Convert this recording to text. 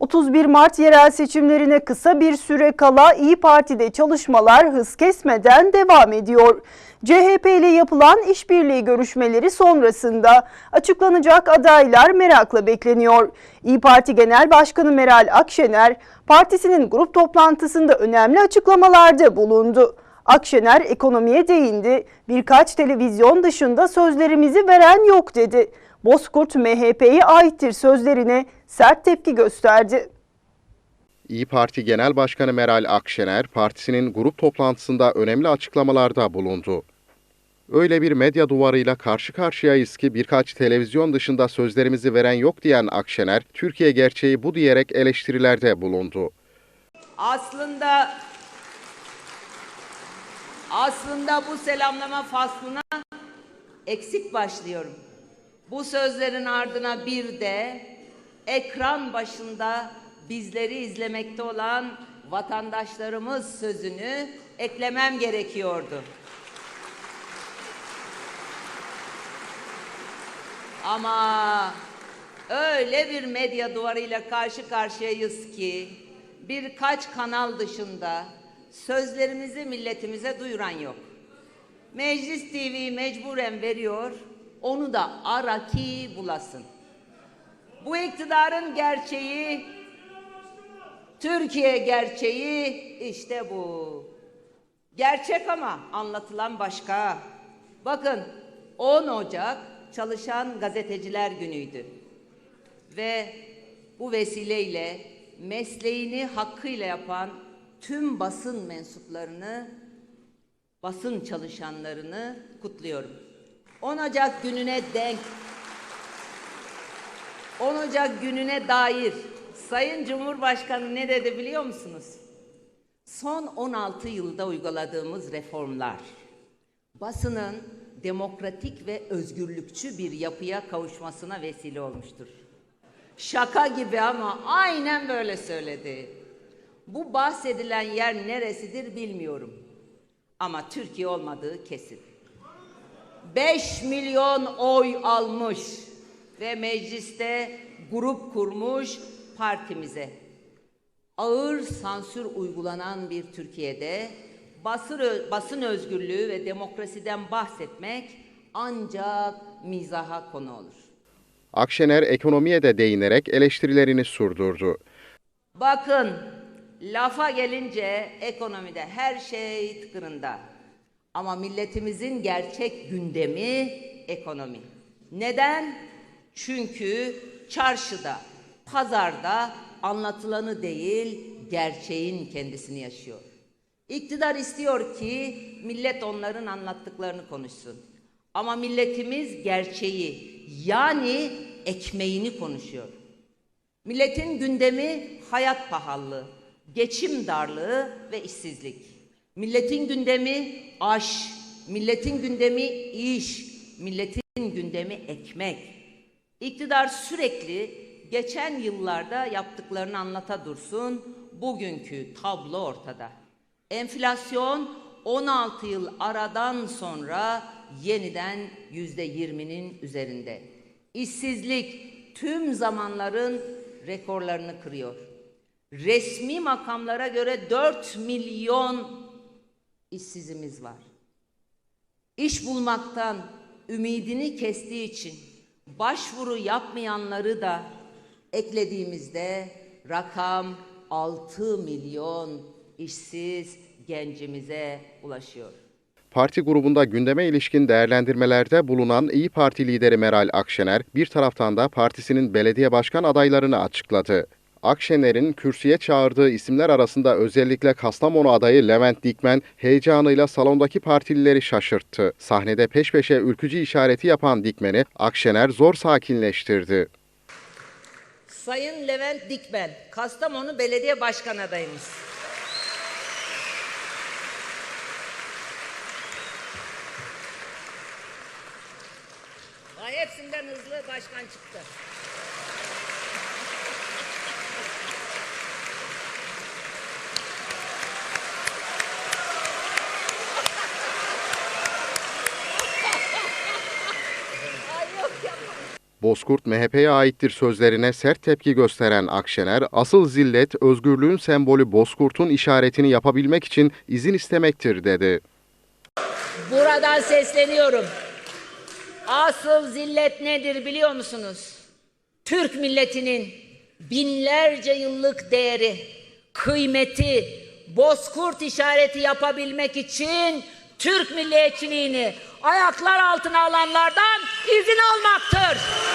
31 Mart yerel seçimlerine kısa bir süre kala İyi Parti'de çalışmalar hız kesmeden devam ediyor. CHP ile yapılan işbirliği görüşmeleri sonrasında açıklanacak adaylar merakla bekleniyor. İyi Parti Genel Başkanı Meral Akşener, partisinin grup toplantısında önemli açıklamalarda bulundu. Akşener ekonomiye değindi, birkaç televizyon dışında sözlerimizi veren yok dedi. Bozkurt MHP'ye aittir sözlerine sert tepki gösterdi. İyi Parti Genel Başkanı Meral Akşener, partisinin grup toplantısında önemli açıklamalarda bulundu. Öyle bir medya duvarıyla karşı karşıyayız ki birkaç televizyon dışında sözlerimizi veren yok diyen Akşener, Türkiye gerçeği bu diyerek eleştirilerde bulundu. Aslında aslında bu selamlama faslına eksik başlıyorum. Bu sözlerin ardına bir de ekran başında bizleri izlemekte olan vatandaşlarımız sözünü eklemem gerekiyordu. Ama öyle bir medya duvarıyla karşı karşıyayız ki birkaç kanal dışında sözlerimizi milletimize duyuran yok. Meclis TV mecburen veriyor, onu da ara ki bulasın. Bu iktidarın gerçeği, Türkiye gerçeği işte bu. Gerçek ama anlatılan başka. Bakın 10 Ocak Çalışan Gazeteciler Günü'ydü. Ve bu vesileyle mesleğini hakkıyla yapan tüm basın mensuplarını, basın çalışanlarını kutluyorum. 10 Ocak gününe denk 10 Ocak gününe dair Sayın Cumhurbaşkanı ne dedi biliyor musunuz? Son 16 yılda uyguladığımız reformlar basının demokratik ve özgürlükçü bir yapıya kavuşmasına vesile olmuştur. Şaka gibi ama aynen böyle söyledi. Bu bahsedilen yer neresidir bilmiyorum. Ama Türkiye olmadığı kesin. 5 milyon oy almış ve mecliste grup kurmuş partimize. Ağır sansür uygulanan bir Türkiye'de basın, ö- basın özgürlüğü ve demokrasiden bahsetmek ancak mizaha konu olur. Akşener ekonomiye de değinerek eleştirilerini sürdürdü. Bakın lafa gelince ekonomide her şey tıkırında. Ama milletimizin gerçek gündemi ekonomi. Neden? Çünkü çarşıda, pazarda anlatılanı değil, gerçeğin kendisini yaşıyor. İktidar istiyor ki millet onların anlattıklarını konuşsun. Ama milletimiz gerçeği yani ekmeğini konuşuyor. Milletin gündemi hayat pahalılığı, geçim darlığı ve işsizlik. Milletin gündemi aş, milletin gündemi iş, milletin gündemi ekmek. İktidar sürekli geçen yıllarda yaptıklarını anlata dursun, bugünkü tablo ortada. Enflasyon 16 yıl aradan sonra yeniden yüzde yirminin üzerinde. İşsizlik tüm zamanların rekorlarını kırıyor. Resmi makamlara göre 4 milyon işsizimiz var. İş bulmaktan ümidini kestiği için başvuru yapmayanları da eklediğimizde rakam 6 milyon işsiz gencimize ulaşıyor. Parti grubunda gündeme ilişkin değerlendirmelerde bulunan İyi Parti lideri Meral Akşener, bir taraftan da partisinin belediye başkan adaylarını açıkladı. Akşener'in kürsüye çağırdığı isimler arasında özellikle Kastamonu adayı Levent Dikmen heyecanıyla salondaki partilileri şaşırttı. Sahnede peş peşe ülkücü işareti yapan Dikmen'i Akşener zor sakinleştirdi. Sayın Levent Dikmen, Kastamonu Belediye Başkan adayımız. Ay hepsinden hızlı başkan çıktı. Bozkurt MHP'ye aittir sözlerine sert tepki gösteren Akşener, asıl zillet özgürlüğün sembolü Bozkurt'un işaretini yapabilmek için izin istemektir dedi. Buradan sesleniyorum. Asıl zillet nedir biliyor musunuz? Türk milletinin binlerce yıllık değeri, kıymeti, bozkurt işareti yapabilmek için Türk milliyetçiliğini ayaklar altına alanlardan izin almaktır.